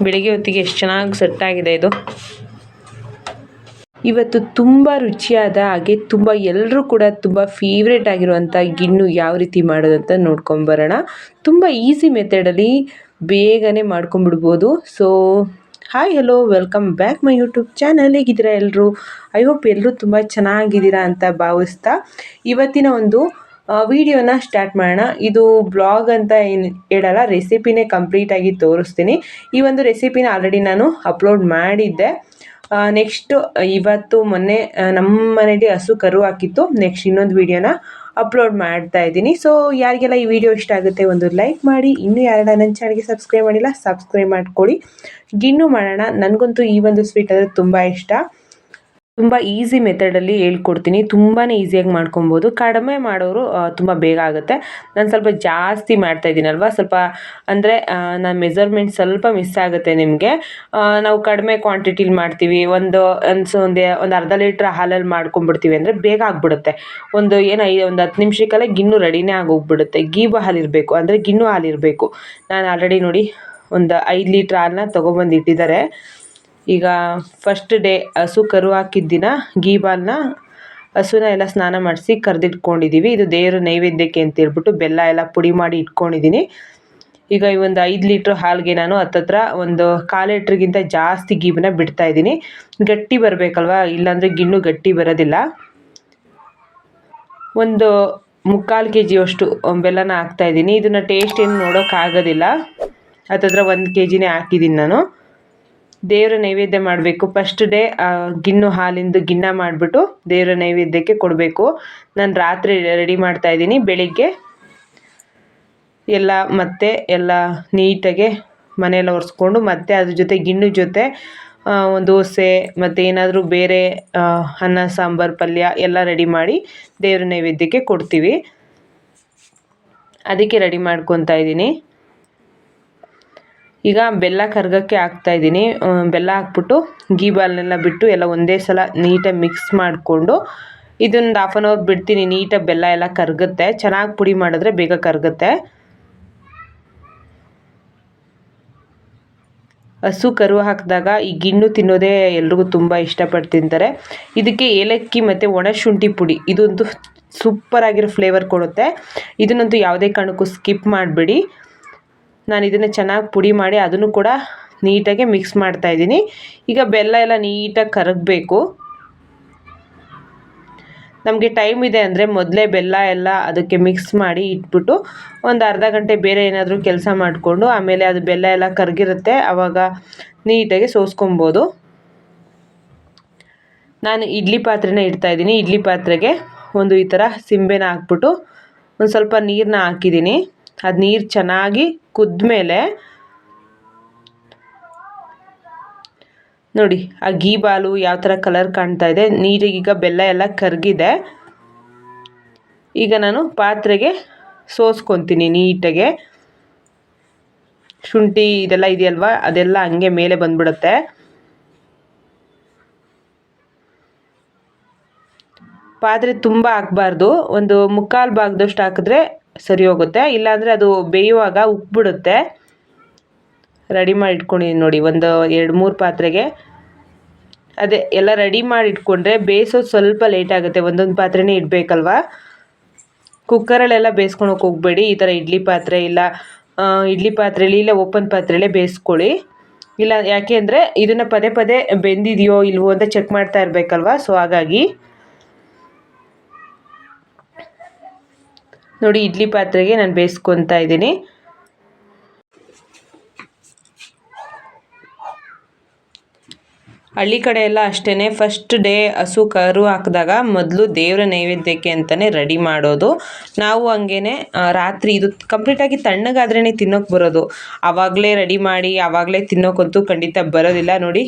ಬೆಳಿಗ್ಗೆ ಹೊತ್ತಿಗೆ ಎಷ್ಟು ಚೆನ್ನಾಗಿ ಸೆಟ್ ಆಗಿದೆ ಇದು. ಇವತ್ತು ತುಂಬ ರುಚಿಯಾದ ಹಾಗೆ ತುಂಬ ಎಲ್ಲರೂ ಕೂಡ ತುಂಬ ಫೇವ್ರೇಟ್ ಆಗಿರುವಂಥ ಗಿಣ್ಣು ಯಾವ ರೀತಿ ಮಾಡೋದು ಅಂತ ನೋಡ್ಕೊಂಬರೋಣ ತುಂಬ ಈಸಿ ಮೆಥಡಲ್ಲಿ ಬೇಗನೆ ಮಾಡ್ಕೊಂಬಿಡ್ಬೋದು so hi hello welcome back my YouTube channel ಹೇಗಿದ್ದೀರಾ ಎಲ್ಲರೂ ಐ ಹೋಪ್ ಎಲ್ಲರೂ ತುಂಬ ಚೆನ್ನಾಗಿದ್ದೀರಾ ಅಂತ ಭಾವಿಸ್ತಾ ಇವತ್ತಿನ ಒಂದು ವಿಡಿಯೋನ ಸ್ಟಾರ್ಟ್ ಮಾಡೋಣ. ಇದು ಬ್ಲಾಗ್ ಅಂತ ಏನು ಹೇಳಲ್ಲ, ರೆಸಿಪಿನೇ ಕಂಪ್ಲೀಟಾಗಿ ತೋರಿಸ್ತೀನಿ. ಈ ಒಂದು ರೆಸಿಪಿನ ಆಲ್ರೆಡಿ ನಾನು ಅಪ್ಲೋಡ್ ಮಾಡಿದ್ದೆ. ನೆಕ್ಸ್ಟು ಇವತ್ತು ಮೊನ್ನೆ ನಮ್ಮ ಮನೇಲಿ ಹಸು ಕರು ಹಾಕಿತ್ತು. ನೆಕ್ಸ್ಟ್ ಇನ್ನೊಂದು ವಿಡಿಯೋನ ಅಪ್ಲೋಡ್ ಮಾಡ್ತಾ ಇದ್ದೀನಿ. ಸೊ ಯಾರಿಗೆಲ್ಲ ಈ ವಿಡಿಯೋ ಇಷ್ಟ ಆಗುತ್ತೆ ಒಂದು ಲೈಕ್ ಮಾಡಿ. ಇನ್ನೂ ಯಾರೆಲ್ಲ ನನ್ನ ಚಾನಲ್ಗೆ ಸಬ್ಸ್ಕ್ರೈಬ್ ಮಾಡಿಲ್ಲ, ಸಬ್ಸ್ಕ್ರೈಬ್ ಮಾಡ್ಕೊಳ್ಳಿ. ಗಿನ್ನೂ ಮಾಡೋಣ. ನನಗಂತೂ ಈ ಒಂದು ಸ್ವೀಟ್ ಅಂದರೆ ತುಂಬ ಇಷ್ಟ. ತುಂಬ ಈಸಿ ಮೆಥಡಲ್ಲಿ ಹೇಳ್ಕೊಡ್ತೀನಿ. ತುಂಬಾ ಈಸಿಯಾಗಿ ಮಾಡ್ಕೊಬೋದು. ಕಡಿಮೆ ಮಾಡೋರು ತುಂಬ ಬೇಗ ಆಗುತ್ತೆ. ನಾನು ಸ್ವಲ್ಪ ಜಾಸ್ತಿ ಮಾಡ್ತಾ ಇದ್ದೀನಲ್ವ? ಸ್ವಲ್ಪ, ಅಂದರೆ ನಾನು ಮೆಸರ್ಮೆಂಟ್ ಸ್ವಲ್ಪ ಮಿಸ್ ಆಗುತ್ತೆ ನಿಮಗೆ. ನಾವು ಕಡಿಮೆ ಕ್ವಾಂಟಿಟಿಲಿ ಮಾಡ್ತೀವಿ. ಒಂದು ಒಂದು ಒಂದೇ, ಒಂದು ಅರ್ಧ ಲೀಟ್ರ್ ಹಾಲಲ್ಲಿ ಮಾಡ್ಕೊಂಬಿಡ್ತೀವಿ ಅಂದರೆ ಬೇಗ ಆಗಿಬಿಡುತ್ತೆ. ಒಂದು, ಏನು ಐ ಒಂದು ಹತ್ತು ನಿಮಿಷಕ್ಕಲ್ಲೇ ಗಿಣ್ಣು ರೆಡಿನೇ ಆಗೋಗ್ಬಿಡುತ್ತೆ. ಗೀಬ ಹಾಲಿರಬೇಕು ಅಂದರೆ ಗಿಣ್ಣು ಹಾಲಿರಬೇಕು ನಾನು ಆಲ್ರೆಡಿ ನೋಡಿ, ಒಂದು ಐದು ಲೀಟ್ರ್ ಹಾಲನ್ನ ತೊಗೊಬಂದು ಇಟ್ಟಿದ್ದಾರೆ. ಈಗ ಫಸ್ಟ್ ಡೇ ಹಸು ಕರು ಹಾಕಿದ ದಿನ ಗೀಬಾಲ್ನ ಹಸುನ ಎಲ್ಲ ಸ್ನಾನ ಮಾಡಿಸಿ ಕರೆದಿಟ್ಕೊಂಡಿದ್ದೀವಿ ಇದು ದೇವ್ರ ನೈವೇದ್ಯಕ್ಕೆ ಅಂತ ಹೇಳ್ಬಿಟ್ಟು ಬೆಲ್ಲ ಎಲ್ಲ ಪುಡಿ ಮಾಡಿ ಇಟ್ಕೊಂಡಿದ್ದೀನಿ ಈಗ ಈ ಒಂದು ಐದು ಲೀಟ್ರ್ ಹಾಲಿಗೆ ನಾನು ಹತ್ತತ್ರ ಒಂದು ಕಾಲು ಲೀಟ್ರಿಗಿಂತ ಜಾಸ್ತಿ ಗೀಬನ್ನ ಬಿಡ್ತಾ ಇದ್ದೀನಿ. ಗಟ್ಟಿ ಬರಬೇಕಲ್ವಾ? ಇಲ್ಲಾಂದರೆ ಗಿಣ್ಣು ಗಟ್ಟಿ ಬರೋದಿಲ್ಲ. ಒಂದು ಮುಕ್ಕಾಲು ಕೆ ಜಿಯಷ್ಟು ಬೆಲ್ಲನ ಹಾಕ್ತಾ ಇದ್ದೀನಿ. ಇದನ್ನು ಟೇಸ್ಟ್ ಏನು ನೋಡೋಕ್ಕಾಗೋದಿಲ್ಲ. ಹತ್ತತ್ರ ಒಂದು ಕೆ ಜಿನೇ ಹಾಕಿದ್ದೀನಿ ನಾನು. ದೇವರ ನೈವೇದ್ಯ ಮಾಡಬೇಕು. ಫಸ್ಟ್ ಡೇ ಗಿಣ್ಣು ಹಾಲಿಂದು ಗಿನ್ನ ಮಾಡಿಬಿಟ್ಟು ದೇವರ ನೈವೇದ್ಯಕ್ಕೆ ಕೊಡಬೇಕು. ನಾನು ರಾತ್ರಿ ರೆಡಿ ಮಾಡ್ತಾ ಇದ್ದೀನಿ. ಬೆಳಿಗ್ಗೆ ಎಲ್ಲ ಮತ್ತೆ ಎಲ್ಲ ನೀಟಾಗೆ ಮನೆಯೆಲ್ಲ ಒರೆಸ್ಕೊಂಡು ಮತ್ತೆ ಅದ್ರ ಜೊತೆ ಗಿಣ್ಣು ಜೊತೆ ದೋಸೆ ಮತ್ತು ಏನಾದರೂ ಬೇರೆ ಅನ್ನ, ಸಾಂಬಾರು, ಪಲ್ಯ ಎಲ್ಲ ರೆಡಿ ಮಾಡಿ ದೇವರ ನೈವೇದ್ಯಕ್ಕೆ ಕೊಡ್ತೀವಿ. ಅದಕ್ಕೆ ರೆಡಿ ಮಾಡ್ಕೊತಾ ಇದ್ದೀನಿ. ಈಗ ಬೆಲ್ಲ ಕರ್ಗಕ್ಕೆ ಹಾಕ್ತಾ ಇದ್ದೀನಿ. ಬೆಲ್ಲ ಹಾಕ್ಬಿಟ್ಟು ಗೀ ಬಾಲ್ನೆಲ್ಲ ಬಿಟ್ಟು ಎಲ್ಲ ಒಂದೇ ಸಲ ನೀಟಾಗಿ ಮಿಕ್ಸ್ ಮಾಡಿಕೊಂಡು ಇದೊಂದು ಹಾಫ್ ಆನ್ ಅವರ್ ಬಿಡ್ತೀನಿ. ನೀಟಾಗಿ ಬೆಲ್ಲ ಎಲ್ಲ ಕರಗುತ್ತೆ. ಚೆನ್ನಾಗಿ ಪುಡಿ ಮಾಡಿದ್ರೆ ಬೇಗ ಕರಗುತ್ತೆ. ಹಸು ಕರು ಹಾಕಿದಾಗ ಈ ಗಿಣ್ಣು ತಿನ್ನೋದೇ ಎಲ್ರಿಗೂ ತುಂಬ ಇಷ್ಟಪಟ್ಟು ತಿಂತಾರೆ. ಇದಕ್ಕೆ ಏಲಕ್ಕಿ ಮತ್ತು ಒಣಶುಂಠಿ ಪುಡಿ. ಇದೊಂದು ಸೂಪರ್ ಆಗಿರೋ ಫ್ಲೇವರ್ ಕೊಡುತ್ತೆ. ಇದನ್ನಂತೂ ಯಾವುದೇ ಕಾರಣಕ್ಕೂ ಸ್ಕಿಪ್ ಮಾಡಿಬಿಡಿ. ನಾನು ಇದನ್ನು ಚೆನ್ನಾಗಿ ಪುಡಿ ಮಾಡಿ ಅದನ್ನು ಕೂಡ ನೀಟಾಗಿ ಮಿಕ್ಸ್ ಮಾಡ್ತಾ ಇದ್ದೀನಿ. ಈಗ ಬೆಲ್ಲ ಎಲ್ಲ ನೀಟಾಗಿ ಕರಗಬೇಕು. ನಮಗೆ ಟೈಮ್ ಇದೆ ಅಂದರೆ ಮೊದಲೇ ಬೆಲ್ಲ ಎಲ್ಲ ಅದಕ್ಕೆ ಮಿಕ್ಸ್ ಮಾಡಿ ಇಟ್ಬಿಟ್ಟು ಒಂದು ಅರ್ಧ ಗಂಟೆ ಬೇರೆ ಏನಾದರೂ ಕೆಲಸ ಮಾಡಿಕೊಂಡು ಆಮೇಲೆ ಅದು ಬೆಲ್ಲ ಎಲ್ಲ ಕರಗಿರುತ್ತೆ ಆವಾಗ ನೀಟಾಗಿ ಸೋಸ್ಕೊಬೋದು. ನಾನು ಇಡ್ಲಿ ಪಾತ್ರೆನ ಇಡ್ತಾಯಿದ್ದೀನಿ ಇಡ್ಲಿ ಪಾತ್ರೆಗೆ ಒಂದು ಈ ಥರ ಸಿಂಬೆನ ಹಾಕ್ಬಿಟ್ಟು ಒಂದು ಸ್ವಲ್ಪ ನೀರನ್ನ ಹಾಕಿದ್ದೀನಿ. ಅದು ನೀರು ಚೆನ್ನಾಗಿ ಕುದ್ಮೇಲೆ ನೋಡಿ, ಆ ಗೀ ಬಾಲು ಯಾವ ಥರ ಕಲರ್ ಕಾಣ್ತಾ ಇದೆ. ನೀರಿಗೆ ಈಗ ಬೆಲ್ಲ ಎಲ್ಲ ಕರಗಿದೆ. ಈಗ ನಾನು ಪಾತ್ರೆಗೆ ಸೋಸ್ಕೊತೀನಿ ನೀಟಾಗೆ. ಶುಂಠಿ ಇದೆಲ್ಲ ಇದೆಯಲ್ವಾ? ಅದೆಲ್ಲ ಹಂಗೆ ಮೇಲೆ ಬಂದ್ಬಿಡುತ್ತೆ. ಪಾತ್ರೆ ತುಂಬ ಹಾಕ್ಬಾರ್ದು. ಒಂದು ಮುಕ್ಕಾಲು ಭಾಗದಷ್ಟು ಹಾಕಿದ್ರೆ ಸರಿ ಹೋಗುತ್ತೆ ಇಲ್ಲಾಂದರೆ ಅದು ಬೇಯುವಾಗ ಉಕ್ಕಿಬಿಡುತ್ತೆ ರೆಡಿ ಮಾಡಿ ಇಟ್ಕೊಂಡಿದ್ದೀನಿ ನೋಡಿ, ಒಂದು ಎರಡು ಮೂರು ಪಾತ್ರೆಗೆ. ಅದೇ, ಎಲ್ಲ ರೆಡಿ ಮಾಡಿ ಇಟ್ಕೊಂಡ್ರೆ ಬೇಯಿಸೋದು ಸ್ವಲ್ಪ ಲೇಟ್ ಆಗುತ್ತೆ. ಒಂದೊಂದು ಪಾತ್ರೆನೇ ಇಡಬೇಕಲ್ವಾ? ಕುಕ್ಕರಲ್ಲೆಲ್ಲ ಬೇಯಿಸ್ಕೊಳಕ್ಕೆ ಹೋಗಬೇಡಿ. ಈ ಥರ ಇಡ್ಲಿ ಪಾತ್ರೆ ಇಲ್ಲ ಇಡ್ಲಿ ಪಾತ್ರೆಲಿ ಇಲ್ಲ, ಓಪನ್ ಪಾತ್ರೆಲೇ ಬೇಯಿಸ್ಕೊಳ್ಳಿ. ಇಲ್ಲ, ಯಾಕೆ ಅಂದರೆ ಇದನ್ನು ಪದೇ ಪದೇ ಬೆಂದಿದೆಯೋ ಇಲ್ವೋ ಅಂತ ಚೆಕ್ ಮಾಡ್ತಾ ಇರಬೇಕಲ್ವಾ? ಸೊ ಹಾಗಾಗಿ ನೋಡಿ, ಇಡ್ಲಿ ಪಾತ್ರೆಗೆ ನಾನು ಬೇಯಿಸ್ಕೊತಾ ಇದ್ದೀನಿ. ಹಳ್ಳಿ ಕಡೆ ಎಲ್ಲ ಅಷ್ಟೇ ಫಸ್ಟ್ ಡೇ ಹಸು ಕರು ಹಾಕಿದಾಗ ಮೊದಲು ದೇವರ ನೈವೇದ್ಯಕ್ಕೆ ಅಂತಲೇ ರೆಡಿ ಮಾಡೋದು. ನಾವು ಹಂಗೇ ರಾತ್ರಿ ಇದು ಕಂಪ್ಲೀಟಾಗಿ ತಣ್ಣಗಾದ್ರೇ ತಿನ್ನೋಕೆ ಬರೋದು. ಆವಾಗಲೇ ರೆಡಿ ಮಾಡಿ ಆವಾಗಲೇ ತಿನ್ನೋಕ್ಕಂತೂ ಖಂಡಿತ ಬರೋದಿಲ್ಲ. ನೋಡಿ,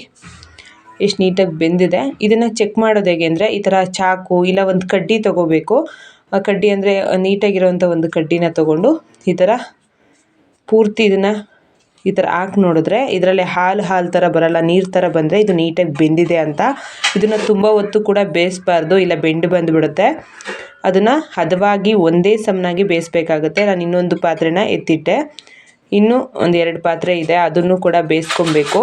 ಎಷ್ಟು ನೀಟಾಗಿ ಬೆಂದಿದೆ. ಇದನ್ನು ಚೆಕ್ ಮಾಡೋದು ಹೇಗೆ ಅಂದರೆ, ಈ ಥರ ಚಾಕು ಇಲ್ಲ, ಒಂದು ಕಡ್ಡಿ ತೊಗೋಬೇಕು. ಆ ಕಡ್ಡಿ ಅಂದರೆ ನೀಟಾಗಿರೋವಂಥ ಒಂದು ಕಡ್ಡಿನ ತೊಗೊಂಡು ಈ ಥರ ಪೂರ್ತಿ ಇದನ್ನು ಈ ಥರ ಹಾಕಿ ನೋಡಿದ್ರೆ ಇದರಲ್ಲಿ ಹಾಲು ಹಾಲು ಥರ ಬರಲ್ಲ, ನೀರು ಥರ ಬಂದರೆ ಇದು ನೀಟಾಗಿ ಬೆಂದಿದೆ ಅಂತ. ಇದನ್ನು ತುಂಬ ಹೊತ್ತು ಕೂಡ ಬೇಯಿಸ್ಬಾರ್ದು, ಇಲ್ಲ ಬೆಂಡು ಬಂದುಬಿಡುತ್ತೆ. ಅದನ್ನು ಹದವಾಗಿ ಒಂದೇ ಸಮನಾಗಿ ಬೇಯಿಸ್ಬೇಕಾಗುತ್ತೆ. ನಾನು ಇನ್ನೊಂದು ಪಾತ್ರೆನ ಎತ್ತಿಟ್ಟೆ. ಇನ್ನೂ ಒಂದು ಎರಡು ಪಾತ್ರೆ ಇದೆ, ಅದನ್ನು ಕೂಡ ಬೇಯಿಸ್ಕೊಬೇಕು.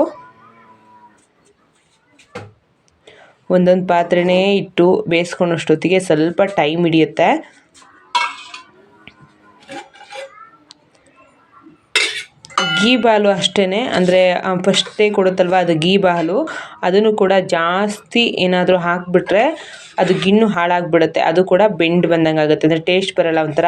ಒಂದೊಂದು ಪಾತ್ರೆನೇ ಇಟ್ಟು ಬೇಯಿಸ್ಕೊಳೋಷ್ಟೊತ್ತಿಗೆ ಸ್ವಲ್ಪ ಟೈಮ್ ಹಿಡಿಯುತ್ತೆ. ಗೀ ಬಾಲು ಅಷ್ಟೇ ಅಂದರೆ ಫಸ್ಟೇ ಕೊಡುತ್ತಲ್ವ ಅದು ಗೀ ಬಾಲು, ಅದನ್ನು ಕೂಡ ಜಾಸ್ತಿ ಏನಾದರೂ ಹಾಕಿಬಿಟ್ರೆ ಅದು ಗಿಣ್ಣು ಹಾಳಾಗಿಬಿಡುತ್ತೆ. ಅದು ಕೂಡ ಬೆಂಡ್ ಬಂದಂಗೆ ಆಗುತ್ತೆ. ಅಂದರೆ ಟೇಸ್ಟ್ ಬರೋಲ್ಲ ಒಂಥರ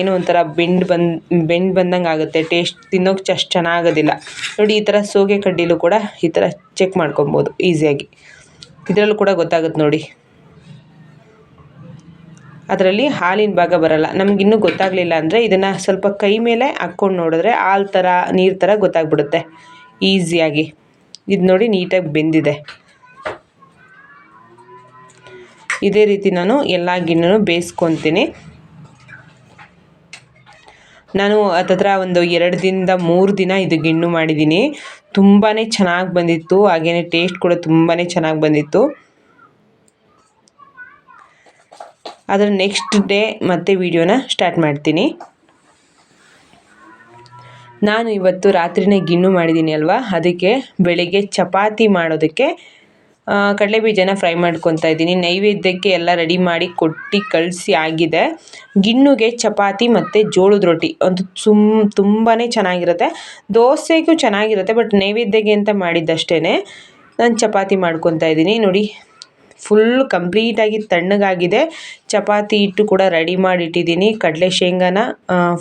ಏನೋ ಒಂಥರ ಬೆಂಡ್ ಬಂದು, ಬೆಂಡ್ ಬಂದಂಗೆ ಆಗುತ್ತೆ. ಟೇಸ್ಟ್ ತಿನ್ನೋಕೆ ಅಷ್ಟು ಚೆನ್ನಾಗೋದಿಲ್ಲ. ನೋಡಿ, ಈ ಥರ ಸೋಗೆ ಕಡ್ಡಿಲೂ ಕೂಡ ಈ ಥರ ಚೆಕ್ ಮಾಡ್ಕೊಬೋದು ಈಸಿಯಾಗಿ ಇದರಲ್ಲೂ ಕೂಡ ಗೊತ್ತಾಗುತ್ತೆ ನೋಡಿ. ಅದರಲ್ಲಿ ಹಾಲಿನ ಭಾಗ ಬರೋಲ್ಲ. ನಮಗಿನ್ನೂ ಗೊತ್ತಾಗಲಿಲ್ಲ ಅಂದರೆ ಇದನ್ನು ಸ್ವಲ್ಪ ಕೈ ಮೇಲೆ ಹಾಕ್ಕೊಂಡು ನೋಡಿದ್ರೆ ಹಾಲು ಥರ ನೀರು ಥರ ಗೊತ್ತಾಗ್ಬಿಡುತ್ತೆ. ಈಸಿಯಾಗಿ ಇದು ನೋಡಿ ನೀಟಾಗಿ ಬೆಂದಿದೆ. ಇದೇ ರೀತಿ ನಾನು ಎಲ್ಲ ಗಿಣ್ಣು ಬೇಯಿಸ್ಕೊತೀನಿ. ನಾನು ಹತ್ತತ್ರ ಒಂದು ಎರಡು ದಿನದ ಮೂರು ದಿನ ಇದು ಗಿಣ್ಣು ಮಾಡಿದ್ದೀನಿ ತುಂಬಾ ಚೆನ್ನಾಗಿ ಬಂದಿತ್ತು. ಹಾಗೆಯೇ ಟೇಸ್ಟ್ ಕೂಡ ತುಂಬಾ ಚೆನ್ನಾಗಿ ಬಂದಿತ್ತು. ಅದರ ನೆಕ್ಸ್ಟ್ ಡೇ ಮತ್ತೆ ವಿಡಿಯೋನ ಸ್ಟಾರ್ಟ್ ಮಾಡ್ತೀನಿ. ನಾನು ಇವತ್ತು ರಾತ್ರಿನೇ ಗಿಣ್ಣು ಮಾಡಿದ್ದೀನಿ ಅಲ್ವಾ? ಅದಕ್ಕೆ ಬೆಳಿಗ್ಗೆ ಚಪಾತಿ ಮಾಡೋದಕ್ಕೆ ಕಡಲೆಬೀಜನ ಫ್ರೈ ಮಾಡ್ಕೊತಾ ಇದ್ದೀನಿ. ನೈವೇದ್ಯಕ್ಕೆ ಎಲ್ಲ ರೆಡಿ ಮಾಡಿ ಕೊಟ್ಟು ಕಳಿಸಿ ಆಗಿದೆ. ಗಿಣ್ಣುಗೆ ಚಪಾತಿ ಮತ್ತು ಜೋಳದ ರೊಟ್ಟಿ. ಒಂದು ಸುಮ್ ತುಂಬಾ ಚೆನ್ನಾಗಿರುತ್ತೆ. ದೋಸೆಗೂ ಚೆನ್ನಾಗಿರುತ್ತೆ, ಬಟ್ ನೈವೇದ್ಯಕ್ಕೆ ಅಂತ ಮಾಡಿದ್ದಷ್ಟೇ ನಾನು ಚಪಾತಿ ಮಾಡ್ಕೊತಾ ಇದ್ದೀನಿ. ನೋಡಿ, ಫುಲ್ ಕಂಪ್ಲೀಟಾಗಿ ತಣ್ಣಗಾಗಿದೆ. ಚಪಾತಿ ಹಿಟ್ಟು ಕೂಡ ರೆಡಿ ಮಾಡಿ ಇಟ್ಟಿದ್ದೀನಿ ಕಡಲೆ ಶೇಂಗಾನ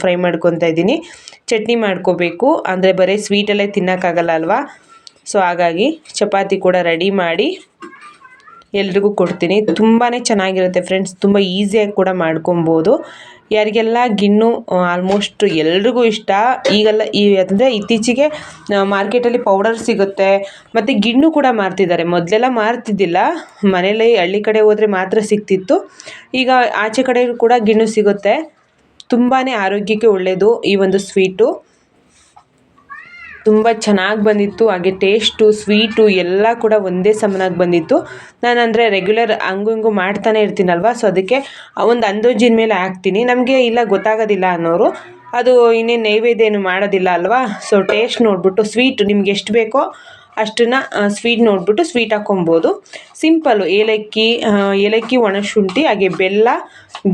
ಫ್ರೈ ಮಾಡ್ಕೊತಾ ಇದ್ದೀನಿ. ಚಟ್ನಿ ಮಾಡ್ಕೋಬೇಕು. ಅಂದರೆ ಬರೀ ಸ್ವೀಟಲ್ಲೇ ತಿನ್ನೋಕ್ಕಾಗಲ್ಲ ಅಲ್ವಾ? ಸೊ ಹಾಗಾಗಿ ಚಪಾತಿ ಕೂಡ ರೆಡಿ ಮಾಡಿ ಎಲ್ರಿಗೂ ಕೊಡ್ತೀನಿ. ತುಂಬಾ ಚೆನ್ನಾಗಿರುತ್ತೆ ಫ್ರೆಂಡ್ಸ್ ತುಂಬ ಈಸಿಯಾಗಿ ಕೂಡ ಮಾಡ್ಕೊಬೋದು. ಯಾರಿಗೆಲ್ಲ ಗಿಣ್ಣು ಆಲ್ಮೋಸ್ಟ್ ಎಲ್ರಿಗೂ ಇಷ್ಟ, ಈಗೆಲ್ಲ ಈ ಅಂದರೆ ಇತ್ತೀಚೆಗೆ ಮಾರ್ಕೆಟಲ್ಲಿ ಪೌಡರ್ ಸಿಗುತ್ತೆ. ಮತ್ತು ಗಿಣ್ಣು ಕೂಡ ಮಾರ್ತಿದ್ದಾರೆ. ಮೊದಲೆಲ್ಲ ಮಾರ್ತಿದ್ದಿಲ್ಲ. ಮನೇಲಿ ಹಳ್ಳಿ ಕಡೆ ಹೋದರೆ ಮಾತ್ರ ಸಿಗ್ತಿತ್ತು. ಈಗ ಆಚೆ ಕಡೆ ಕೂಡ ಗಿಣ್ಣು ಸಿಗುತ್ತೆ. ತುಂಬಾ ಆರೋಗ್ಯಕ್ಕೆ ಒಳ್ಳೆಯದು ಈ ಒಂದು ಸ್ವೀಟು ತುಂಬ ಚೆನ್ನಾಗಿ ಬಂದಿತ್ತು, ಹಾಗೆ ಟೇಸ್ಟು ಸ್ವೀಟು ಎಲ್ಲ ಕೂಡ ಒಂದೇ ಸಮನಾಗಿ ಬಂದಿತ್ತು. ನಾನು ಅಂದರೆ ರೆಗ್ಯುಲರ್ ಹಂಗು ಹಿಂಗು ಮಾಡ್ತಾನೆ ಇರ್ತೀನಲ್ವ ಸೊ ಅದಕ್ಕೆ ಒಂದು ಅಂದಾಜಿನ ಮೇಲೆ ಹಾಕ್ತೀನಿ. ನಮಗೆ ಇಲ್ಲ ಗೊತ್ತಾಗೋದಿಲ್ಲ ಅನ್ನೋರು, ಅದು ಇನ್ನೇನು ನೈವೇದ್ಯ ಏನು ಮಾಡೋದಿಲ್ಲ ಅಲ್ವಾ ಸೊ ಟೇಸ್ಟ್ ನೋಡಿಬಿಟ್ಟು ಸ್ವೀಟ್ ನಿಮ್ಗೆ ಎಷ್ಟು ಬೇಕೋ ಅಷ್ಟನ್ನು ಸ್ವೀಟ್ ನೋಡಿಬಿಟ್ಟು ಸ್ವೀಟ್ ಹಾಕ್ಕೊಬೋದು. ಸಿಂಪಲ್ಲು ಏಲಕ್ಕಿ ಏಲಕ್ಕಿ ಒಣಶುಂಠಿ ಹಾಗೆ ಬೆಲ್ಲ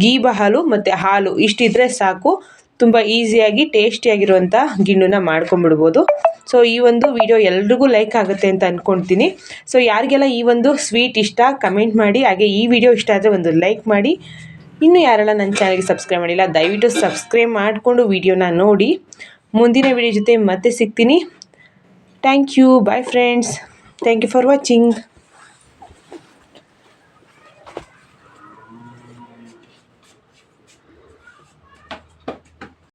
ಗೀಬ ಹಾಲು ಮತ್ತು ಹಾಲು, ಇಷ್ಟಿದ್ರೆ ಸಾಕು. ತುಂಬ ಈಸಿಯಾಗಿ ಟೇಸ್ಟಿಯಾಗಿರುವಂಥ ಗಿಣ್ಣನ್ನ ಮಾಡ್ಕೊಂಬಿಡ್ಬೋದು ಸೊ ಈ ಒಂದು ವಿಡಿಯೋ ಎಲ್ರಿಗೂ ಲೈಕ್ ಆಗುತ್ತೆ ಅಂತ ಅಂದ್ಕೊಳ್ತೀನಿ ಸೊ ಯಾರಿಗೆಲ್ಲ ಈ ಒಂದು ಸ್ವೀಟ್ ಇಷ್ಟ ಕಮೆಂಟ್ ಮಾಡಿ, ಹಾಗೆ ಈ ವಿಡಿಯೋ ಇಷ್ಟ ಆದರೆ ಒಂದು ಲೈಕ್ ಮಾಡಿ. ಇನ್ನೂ ಯಾರೆಲ್ಲ ನನ್ನ ಚಾನಲ್ಗೆ ಸಬ್ಸ್ಕ್ರೈಬ್ ಮಾಡಿಲ್ಲ, ದಯವಿಟ್ಟು ಸಬ್ಸ್ಕ್ರೈಬ್ ಮಾಡಿಕೊಂಡು ವಿಡಿಯೋನ ನೋಡಿ. ಮುಂದಿನ ವಿಡಿಯೋ ಜೊತೆ ಮತ್ತೆ ಸಿಗ್ತೀನಿ. Thank you bye friends thank you for watching